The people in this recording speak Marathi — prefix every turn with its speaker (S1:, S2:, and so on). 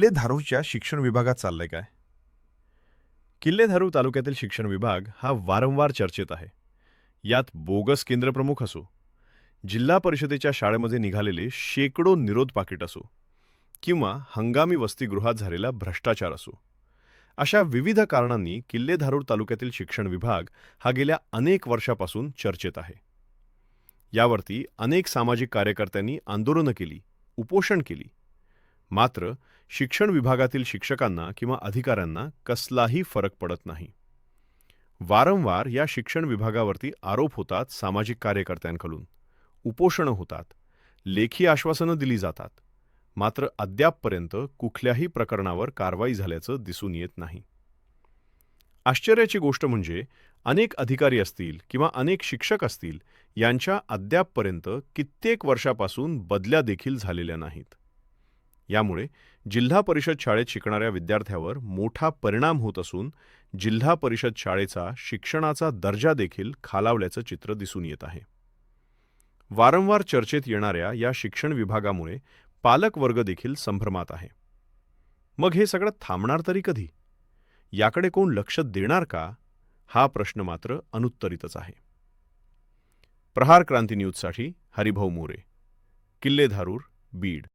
S1: किल्ले धारूच्या शिक्षण विभागात चाललंय काय? किल्लेधारूर तालुक्यातील शिक्षण विभाग हा वारंवार चर्चेत आहे. यात बोगस केंद्रप्रमुख असो जिल्हा परिषदेच्या शाळेमध्ये निघालेले शेकडो निरोध पाकिट असो किंवा हंगामी वसतिगृहात झालेला भ्रष्टाचार असो अशा विविध कारणांनी किल्ले धारूर तालुक्यातील शिक्षण विभाग हा गेल्या अनेक वर्षापासून चर्चेत आहे. यावरती अनेक सामाजिक कार्यकर्त्यांनी आंदोलनं केली उपोषण केली मात्र शिक्षण विभागातील शिक्षकांना किंवा अधिकाऱ्यांना कसलाही फरक पडत नाही. वारंवार या शिक्षण विभागावरती आरोप होतात सामाजिक कार्यकर्त्यांकडून. उपोषणं होतात. लेखी आश्वासनं दिली जातात. मात्र अद्यापपर्यंत कुठल्याही प्रकरणावर कारवाई झाल्याचं दिसून येत नाही. आश्चर्याची गोष्ट म्हणजे अनेक अधिकारी असतील किंवा अनेक शिक्षक असतील यांच्या अद्यापपर्यंत कित्येक वर्षापासून बदल्या देखील झालेल्या नाहीत. यामुळे जिल्हा परिषद शाळेत शिकणाऱ्या विद्यार्थ्यावर मोठा परिणाम होत असून जिल्हा परिषद शाळेचा शिक्षणाचा दर्जा देखील खालावल्याचं चित्र दिसून येत आहे. वारंवार चर्चेत येणाऱ्या या शिक्षण विभागामुळे पालक वर्ग देखील संभ्रमात आहे. मग हे सगळं थांबणार तरी कधी? याकडे कोण लक्ष देणार का? हा प्रश्न मात्र अनुत्तरितच आहे. प्रहार क्रांती न्यूजसाठी हरिभाऊ मोरे किल्लेधारूर बीड.